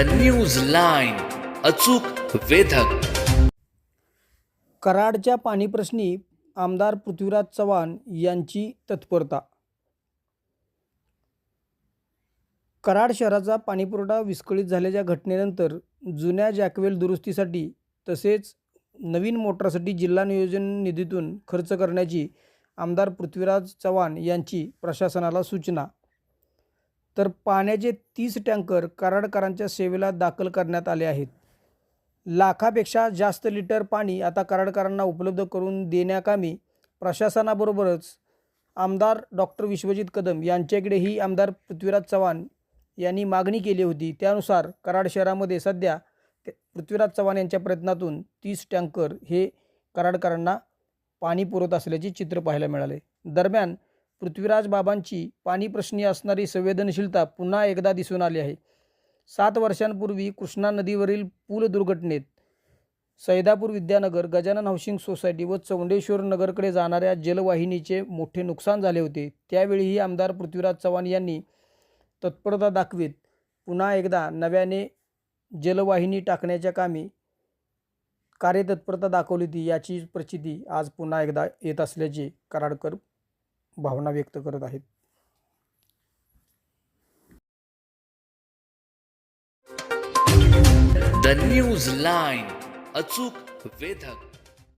The news line अचूक वेधक. कराडच्या पाणीप्रश्नी आमदार पृथ्वीराज चव्हाण यांची तत्परता. कराड शहराचा पाणीपुरवठा विस्कळीत झाल्याच्या घटनेनंतर जुन्या जॅकवेल दुरुस्तीसाठी तसेच नवीन मोटरसाठी जिल्हा नियोजन निधीतून खर्च करण्याची आमदार पृथ्वीराज चव्हाण यांची प्रशासनाला सूचना. तर पाण्याचे तीस टँकर कराडकरांच्या सेवेला दाखल करण्यात आले आहेत. लाखापेक्षा जास्त लिटर पाणी आता कराडकरांना उपलब्ध करून देण्याकामी प्रशासनाबरोबरच आमदार डॉक्टर विश्वजित कदम यांच्याकडेही आमदार पृथ्वीराज चव्हाण यांनी मागणी केली होती. त्यानुसार कराड शहरामध्ये सध्या ते- पृथ्वीराज चव्हाण यांच्या प्रयत्नातून तीस टँकर हे कराडकरांना पाणी पुरवत असल्याचे चित्र पाहायला मिळाले. दरम्यान पृथ्वीराज बाबांची पाणी प्रश्नी असणारी संवेदनशीलता पुन्हा एकदा दिसून आली आहे. सात वर्षांपूर्वी कृष्णा नदीवरील पूल दुर्घटनेत सैदापूर विद्यानगर गजानन हाऊसिंग सोसायटी व चौंडेश्वर नगरकडे जाणाऱ्या जलवाहिनीचे मोठे नुकसान झाले होते. त्यावेळीही आमदार पृथ्वीराज चव्हाण यांनी तत्परता दाखवीत पुन्हा एकदा नव्याने जलवाहिनी टाकण्याच्या कामी कार्यतत्परता दाखवली होती याची प्रचिती आज पुन्हा एकदा येत असल्याचे कराडकर भावना व्यक्त करत आहेत. द न्यूज लाईन अचूक वेधक.